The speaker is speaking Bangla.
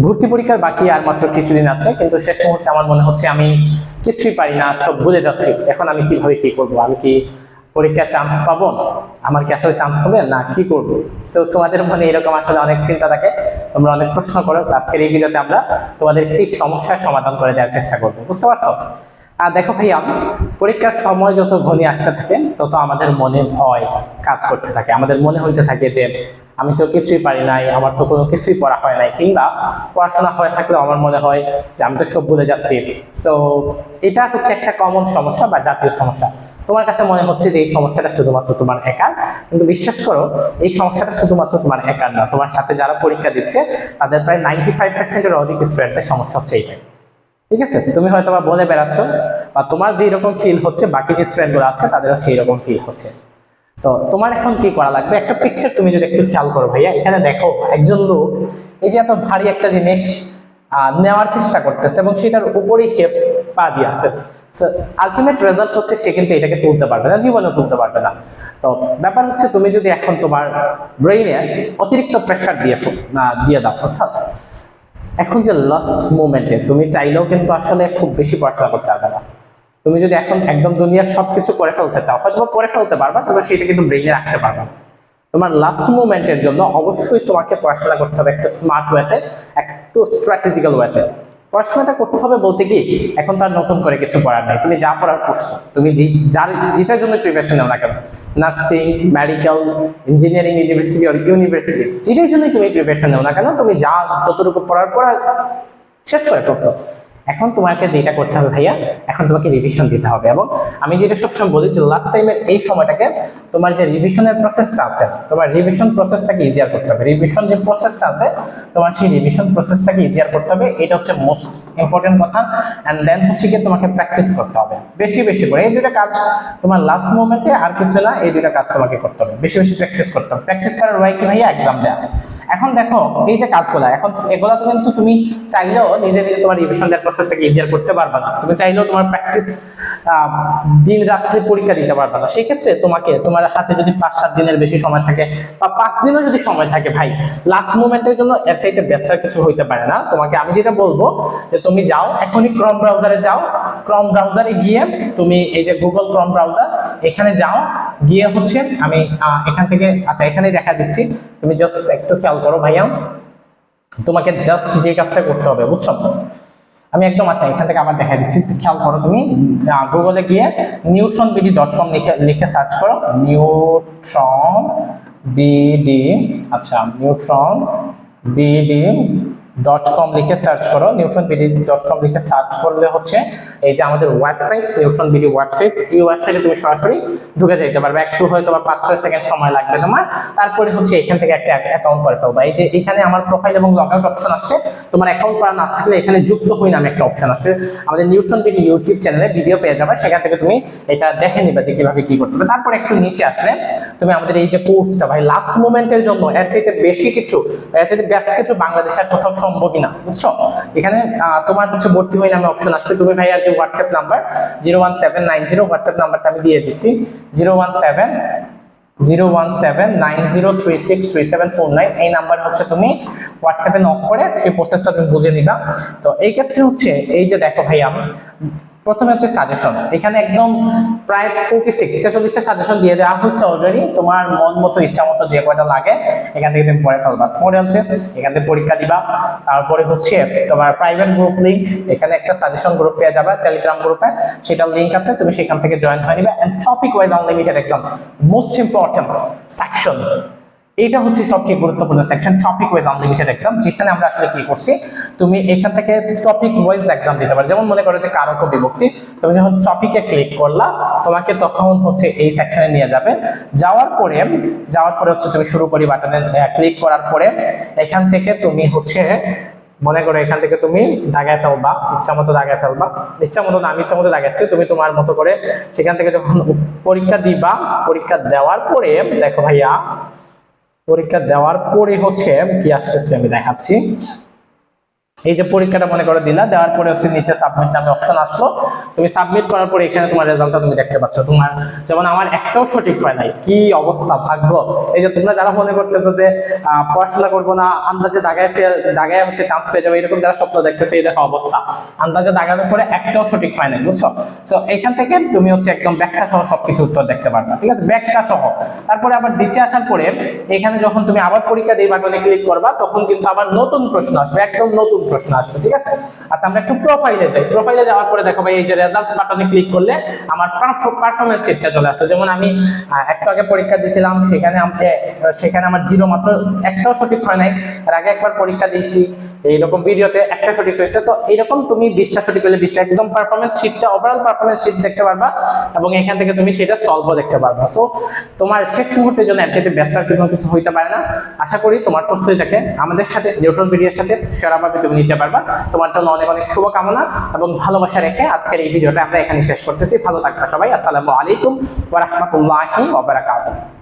ভর্তি পরীক্ষার বাকি আর মাত্র কিছুদিন আছে, কিন্তু শেষ মুহূর্তে আমার মনে হচ্ছে আমি কিছুই পারি না, সব ভুলে যাচ্ছি। এখন আমি কীভাবে কি করব? আমি কি পরীক্ষায় চান্স পাবো? আমার কি আসলে চান্স হবে না কি করব? সো তোমাদের মনে এরকম আসলে অনেক চিন্তা থাকে, তোমরা অনেক প্রশ্ন করো। আজকের এই ভিডিওতে আমরা তোমাদের সেই সমস্যার সমাধান করে দেওয়ার চেষ্টা করব। বুঝতে পারছ? আর দেখো ভাইয়া, পরীক্ষার সময় যত ঘনিয়ে আসতে থাকে, তত আমাদের মনে ভয় কাজ করতে থাকে। আমাদের মনে হইতে থাকে যে আমি তো কিছুই পারি নাই, আমার তো কোনো কিছুই পড়া হয় নাই, কিংবা পড়াশোনা হয়ে থাকলেও আমার মনে হয় যে আমি তো সব ভুলে যাচ্ছি। সো এটা হচ্ছে একটা কমন সমস্যা বা জাতীয় সমস্যা। তোমার কাছে মনে হচ্ছে যে এই সমস্যাটা শুধুমাত্র তোমার একার, কিন্তু বিশ্বাস করো, এই সমস্যাটা শুধুমাত্র তোমার একার না, তোমার সাথে যারা পরীক্ষা দিচ্ছে, তাদের প্রায় নাইনটি ফাইভ পার্সেন্টের অধিক স্টুডেন্টের সমস্যা হচ্ছে এইটাই। ঠিক আছে? তুমি হয়তো বা বলে বেড়াচ্ছ, বা তোমার যে রকম ফিল হচ্ছে, বাকি যে স্টুডেন্টগুলো আছে, তাদেরও সেই রকম ফিল হচ্ছে। তো তোমার এখন কি করা লাগবে? একটা পিকচার তুমি যদি একটু খেয়াল করো ভাইয়া, এখানে দেখো একজন লোক, এই যে এত ভারী একটা জিনিস নেওয়ার চেষ্টা করতেছে এবং সেটার উপরেই সে পা দিয়ে আছে। আলটিমেট রেজাল্ট হচ্ছে সে কিন্তু এটাকে তুলতে পারবে না, জীবনেও তুলতে পারবে না। তো ব্যাপার হচ্ছে তুমি যদি এখন তোমার ব্রেইনে অতিরিক্ত প্রেশার দিয়ে দিয়ে দাও, অর্থাৎ এখন যে লাস্ট মোমেন্টে তুমি চাইলেও কিন্তু আসলে খুব বেশি পড়াশোনা করতে পারবে না। তুমি যদি এখন একদম দুনিয়ার সবকিছু করে ফেলতে চাও হয়তো করে ফেলতে পারবা, তবে সেটা কিন্তু ব্রেইনে রাখতে পারবা। তোমার লাস্ট মুভমেন্টের জন্য অবশ্যই তোমাকে পড়াশোনা করতে হবে একটা স্মার্ট ওয়েতে একটু স্ট্র্যাটেজিক্যাল ওয়েতে পড়াশোনাটা করতে হবে বলতে কি, এখন তার নতুন করে কিছু করার নেই। তুমি যা পড়ার পড়ছো, তুমি যার যেটার জন্য প্রিপারেশন নাও না কেন নার্সিং মেডিকেল ইঞ্জিনিয়ারিং ইউনিভার্সিটি আর ইউনিভার্সিটি যেটার জন্য তুমি প্রিপারেশন নাও না কেন, তুমি যা যতটুকু পড়ার পড়া শেষ করে ফেলছো। এখন তোমাকে যেটা করতে হবে ভাইয়া, এখন তোমাকে রিভিশন দিতে হবে এবং আমি যেটা সবসময় বলি যে লাস্ট টাইমের এই সময়টাকে তোমার যে রিভিশনের প্রসেসটা আছে, তোমার রিভিশন প্রসেসটাকে ইজিয়ার করতে হবে। রিভিশন যে প্রসেসটা আছে, তোমার সেই রিভিশন প্রসেসটাকে ইজিয়ার করতে হবে, এটা হচ্ছে মোস্ট ইম্পর্টেন্ট কথা অ্যান্ড দেন হচ্ছে গিয়ে তোমাকে প্র্যাকটিস করতে হবে। বেশি বেশি করে। এই দুটো কাজ তোমার লাস্ট মোমেন্টে আর কিছু না, এই দুটো কাজ তোমাকে করতে হবে। বেশি বেশি প্র্যাকটিস করতে হবে। প্র্যাকটিস করার ওয়াই কি ভাইয়া? এক্সাম দেওয়া এখন দেখো, এই যে কাজগুলো, এখন এগুলো তো কিন্তু তুমি চাইলেও নিজে নিজে তোমার রিভিশন দেওয়ার প্রসেসটাকে ইজিয়ার করতে পারবে না। তুমি চাইলেও তোমার প্র্যাকটিস দিন রাত্রে পরীক্ষা দিতে পারবে না। সেই ক্ষেত্রে তোমাকে, তোমার হাতে যদি পাঁচ সাত দিনের বেশি সময় থাকে বা পাঁচ দিনও যদি সময় থাকে ভাই লাস্ট মুভমেন্টের জন্য এর চাইতে বেস্ট আর কিছু হইতে পারে না। তোমাকে আমি যেটা বলব যে তুমি যাও, এখনই ক্রম ব্রাউজারে যাও। ক্রম ব্রাউজারে গিয়ে তুমি এই যে গুগল ক্রম ব্রাউজার এখানে যাও। গিয়ে হচ্ছে আমি এখান থেকে আচ্ছা এখানেই দেখা দিচ্ছি। তুমি জাস্ট একটু খেয়াল করো ভাইয়া। তোমাকে জাস্ট যে কাজটা করতে হবে, বুঝছ? আমি একদম আচ্ছা এখান থেকে আবার দেখা দিচ্ছি। খেয়াল করো তুমি। গুগলে গিয়ে নিউট্রন বিডি ডট কম লিখে লিখে সার্চ করো। নিউট্রন বিডি আচ্ছা নিউট্রন বিডি ডট কম লিখে সার্চ করো নিউট্রন বিডি ডট কম লিখে সার্চ করলে হচ্ছে এই যে আমাদের ওয়েবসাইট নিউট্রন বিডি ওয়েবসাইট এই ওয়েবসাইটে তুমি সরাসরি ঢুকে যেতে পারবে। একটু হয়তো বা পাঁচ, ছয় সেকেন্ড সময় লাগবে তোমার। তারপরে হচ্ছে এখান থেকে একটা অ্যাকাউন্ট করে ফেলবা। এই যে এখানে আমার প্রোফাইল এবং লগ আউট অপশন আসছে। তোমার অ্যাকাউন্ট করা না থাকলে এখানে যুক্ত হই নামে একটা অপশন আসবে। আমাদের নিউট্রন বিডি ইউটিউব চ্যানেলে ভিডিও পেয়ে যাবে। সেখান থেকে তুমি এটা দেখে নিবে যে কীভাবে কি করতে হবে। তারপর একটু নিচে আসলে তুমি আমাদের এই যে কোর্সটা ভাই লাস্ট মোমেন্টের জন্য, এর চাইতে বেশি কিছু, এর চাইতে বেস্ট কিছু বাংলাদেশের কোথাও সম্ভবই না বুঝছ? এখানে তোমার হচ্ছে ভর্তি হয়ে নামে অপশন আসবে। তুমি ভাইয়ার যে WhatsApp number zero one seven nine zero WhatsApp নাম্বারটা আমি দিয়ে দিচ্ছি। Zero one seven zero one seven nine zero three six three seven four nine এই নাম্বার হচ্ছে তুমি হোয়াটসঅ্যাপে নক করে সেই প্রসেসটা তুমি বুঝে নিবা। তো এই ক্ষেত্রে হচ্ছে, এই যে দেখো ভাইয়া প্রথমে হচ্ছে সাজেশন এখানে একদম প্রায় ফোর্টি সিক্স ছেচল্লিশটা সাজেশন দিয়ে দেওয়া হচ্ছে অলরেডি তোমার মন মতো, ইচ্ছা মতো যে কয়টা লাগে, এখান থেকে তুমি পড়ে ফেলবা। মডেল টেস্ট এখান থেকে পরীক্ষা দিবা। তারপরে হচ্ছে তোমার প্রাইভেট গ্রুপ লিঙ্ক এখানে একটা সাজেশন গ্রুপ পেয়ে যাবে টেলিগ্রাম গ্রুপে সেটার লিঙ্ক আছে, তুমি সেখান থেকে জয়েন হয়ে নিবে। And topic wise unlimited exam most important section এইটা হচ্ছে সবচেয়ে গুরুত্বপূর্ণ section topic wise unlimited exam যেখানে আমরা আসলে কি করছি, তুমি এখান থেকে টপিক ওয়াইজ এক্সাম দিতে পারো। যেমন মনে করো যে কারক বিভক্তি, তুমি যখন টপিকে ক্লিক করলা, তোমাকে তখন হচ্ছে এই সেকশনে নিয়ে যাবে। যাওয়ার পরে যাওয়ার পরে হচ্ছে তুমি শুরু করি বাটনে ক্লিক করার পরে, এখান থেকে তুমি হচ্ছে, মনে করো এখান থেকে তুমি দাগায় ফেলবা ইচ্ছা মতো দাগায় ফেলবা ইচ্ছা মতো না আমি ইচ্ছা মতো দাগাচ্ছি, তুমি তোমার মতো করে সেখান থেকে যখন পরীক্ষা দিবা, পরীক্ষা দেওয়ার পরে, দেখো ভাইয়া পরীক্ষা দেওয়ার পরে হচ্ছে কি আসতেছে আমি দেখাচ্ছি। এই যে পরীক্ষাটা মনে করো দিলা, দেওয়ার পরে হচ্ছে নিচে সাবমিট নামে অপশন আসলো। তুমি সাবমিট করার পরে এখানে তোমার রেজাল্টটা তুমি দেখতে পাচ্ছ। তোমার যেমন আমার একটাও সঠিক হয় নাই, কি অবস্থা, ভাগ্য? এই যে তোমরা যারা মনে করতেছো যে পড়াশোনা করব না, আন্দাজে দাগায় ফেল দাগায় হচ্ছে চান্স পেয়ে যাবে, এরকম যারা স্বপ্ন দেখতেছে, এই দেখো অবস্থা। আন্দাজে দাগানোর পরে একটাও সঠিক হয় নাই, বুঝছ? তো এখান থেকে তুমি হচ্ছে একদম ব্যাখ্যা সহ সবকিছু উত্তর দেখতে পারবা, ঠিক আছে? ব্যাখ্যা সহ তারপরে আবার নিচে আসার পরে, এখানে যখন তুমি আবার পরীক্ষা দিয়ে বাটনে ক্লিক করবা, তখন কিন্তু আবার নতুন প্রশ্ন আসবে, একদম নতুন প্রশ্ন আসবে, ঠিক আছে? আচ্ছা আমরা একটু প্রোফাইলে যাই। প্রোফাইলে যাওয়ার পরে দেখো ভাই, এই যে রেজাল্টস বাটনে ক্লিক করলে আমার পারফরমেন্স শিটটা চলে আসলো যেমন আমি একটু আগে পরীক্ষা দিয়েছিলাম সেখানে সেখানে আমার জিরো মাত্র একটাও সঠিক হয় নাই। এর আগে একবার পরীক্ষা দিয়েছি, এইরকম ভিডিওতে একটা সঠিক হয়েছে। তো এইরকম তুমি বিশটা সঠিক হলে বিশটা একদম পারফরমেন্স শিটটা ওভারঅল পারফরমেন্স শিট দেখতে পারবা এবং এখান থেকে তুমি সেটা সলভও দেখতে পারবা। সো তোমার শেষ মুহূর্তের জন্য চাইতে ব্যস্ত আর কিছু হইতে পারে না। আশা করি তোমার প্রস্তুতিটাকে আমাদের সাথে নিউট্রন ভিডিওর সাথে সেরাভাবে তুমি নিতে পারবা। তোমার জন্য অনেক অনেক শুভকামনা এবং ভালোবাসা রেখে আজকের এই ভিডিওটা আমরা এখানে শেষ করতেছি। ভালো থাকবা সবাই। আসসালামু আলাইকুম ওয়া রাহমাতুল্লাহি ওয়া বারাকাতুহু।